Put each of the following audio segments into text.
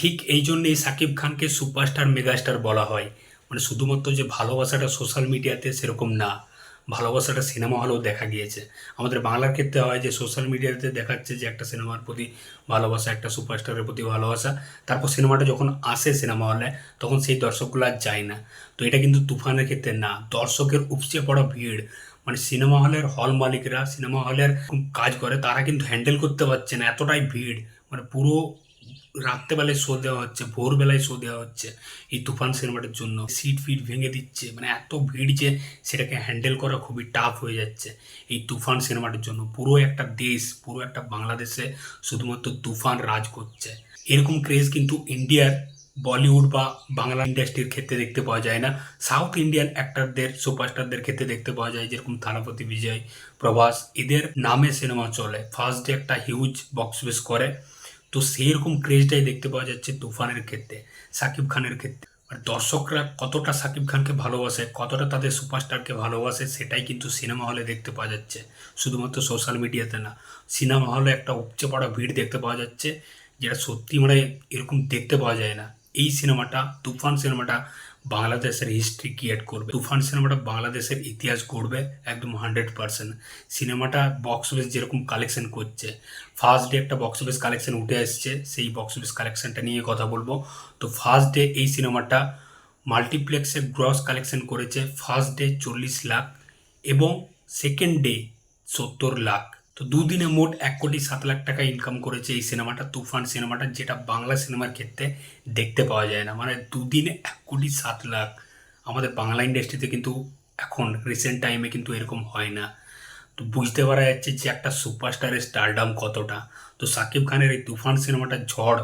ঠিক এই জন্যেই সাকিব খানকে সুপারস্টার, মেগাস্টার বলা হয়। মানে শুধুমাত্র যে ভালোবাসাটা সোশ্যাল মিডিয়াতে সেরকম না, ভালোবাসাটা সিনেমা হলেও দেখা গিয়েছে। আমাদের বাংলার ক্ষেত্রে হয় যে সোশ্যাল মিডিয়াতে দেখাচ্ছে যে একটা সিনেমার প্রতি ভালোবাসা, একটা সুপারস্টারের প্রতি ভালোবাসা। তারপর সিনেমাটা যখন আসে সিনেমা হলে, তখন সেই দর্শকগুলো আর যায় না। তো এটা কিন্তু তুফানের ক্ষেত্রে না, দর্শকের উপচে পড়া ভিড়। মানে সিনেমা হলের হল মালিকরা, সিনেমা হলের কাজ করে, তারা কিন্তু হ্যান্ডেল করতে পারছে না, এতটাই ভিড়। মানে পুরো রাত্রেবেলায় শো দেওয়া হচ্ছে, ভোরবেলায় শো দেওয়া হচ্ছে এই তুফান সিনেমাটার জন্য। সিট ফিট ভেঙে দিচ্ছে মানে এত ভিড় যে সেটাকে হ্যান্ডেল করা খুবই টাফ হয়ে যাচ্ছে এই তুফান সিনেমাটার জন্য। পুরো একটা দেশ, পুরো একটা বাংলাদেশে শুধুমাত্র তুফান রাজ করছে। এরকম ক্রেজ কিন্তু ইন্ডিয়ার বলিউড বা বাংলা ইন্ডাস্ট্রির ক্ষেত্রে দেখতে পাওয়া যায় না। সাউথ ইন্ডিয়ান অ্যাক্টারদের সুপারস্টারদের ক্ষেত্রে দেখতে পাওয়া যায়, যেরকম থানাপতি বিজয়, প্রভাস, এদের নামে সিনেমা চলে। ফার্স্ট ডে একটা হিউজ বক্স অফিস করে। তো সেই রকম ক্রেজটাই দেখতে পাওয়া যাচ্ছে তুফানের ক্ষেত্রে, সাকিব খানের ক্ষেত্রে। আর দর্শকরা কতটা সাকিব খানকে ভালোবাসে, কতটা তাদের সুপারস্টারকে ভালোবাসে, সেটাই কিন্তু সিনেমা হলে দেখতে পাওয়া যাচ্ছে। শুধুমাত্র সোশ্যাল মিডিয়াতে না সিনেমা হলে একটা উপচে পড়া ভিড় দেখতে পাওয়া যাচ্ছে, যেটা সত্যি মানে এরকম দেখতে পাওয়া যায় না। এই সিনেমাটা, তুফান সিনেমাটা বাংলাদেশের হিস্ট্রি ক্রিয়েট করবে। তুফান সিনেমাটা বাংলাদেশের ইতিহাস গড়বে একদম হান্ড্রেড পার্সেন্ট সিনেমাটা বক্স অফিস যেরকম কালেকশন করছে ফার্স্ট ডে একটা বক্স অফিস কালেকশন উঠে আসছে সেই বক্স অফিস কালেকশনটা নিয়ে কথা বলব। তো ফার্স্ট ডে এই সিনেমাটা মাল্টিপ্লেক্সে গ্রস কালেকশন করেছে ফার্স্ট ডে চল্লিশ লাখ এবং সেকেন্ড ডে সত্তর লাখ। তো দুদিনে মোট এক কোটি সাত লাখ টাকা ইনকাম করেছে এই সিনেমাটা, তুফান সিনেমাটা, যেটা বাংলা সিনেমার ক্ষেত্রে দেখতে পাওয়া যায় না। মানে দুদিনে এক কোটি সাত লাখ। আমাদের বাংলা ইন্ডাস্ট্রিতে কিন্তু এখন রিসেন্ট টাইমে কিন্তু এরকম হয় না। তো বুঝতে পারা যাচ্ছে যে একটা সুপারস্টারের স্টারডাম কতটা। তো সাকিব খানের এই তুফান সিনেমাটা ঝড়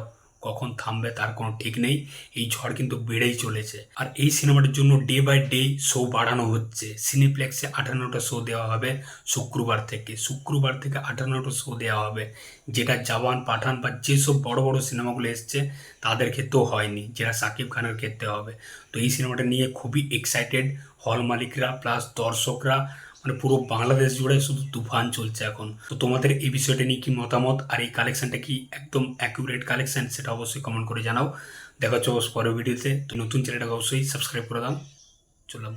কখন থামবে তার কোনো ঠিক নেই। এই ঝড় কিন্তু বেড়েই চলেছে। আর এই সিনেমাটার জন্য ডে বাই ডে শো বাড়ানো হচ্ছে। সিনেপ্লেক্সে আঠান্নটা শো দেওয়া হবে শুক্রবার থেকে। শুক্রবার থেকে আঠান্নটা শো দেওয়া হবে। যেটা জওয়ান পাঠান বা যেসব বড় বড় সিনেমাগুলো এসছে, তাদের ক্ষেত্রেও হয়নি। যেটা সাকিব খানের ক্ষেত্রে হবে। তো এই সিনেমাটা নিয়ে খুবই এক্সাইটেড হল মালিকরা প্লাস দর্শকরা মানে পুরো বাংলাদেশ জুড়ে শুধু তুফান চলছে এখন। তো তোমাদের এই বিষয়টা নিয়ে কি মতামত? আর এই কালেকশনটা কি একদম অ্যাকুরেট কালেকশন সেটা অবশ্যই কমেন্ট করে জানাও। দেখা হচ্ছে অবশ্য পরের ভিডিওতে তো। নতুন চ্যানেলটাকে অবশ্যই সাবস্ক্রাইব করে দাও। চললাম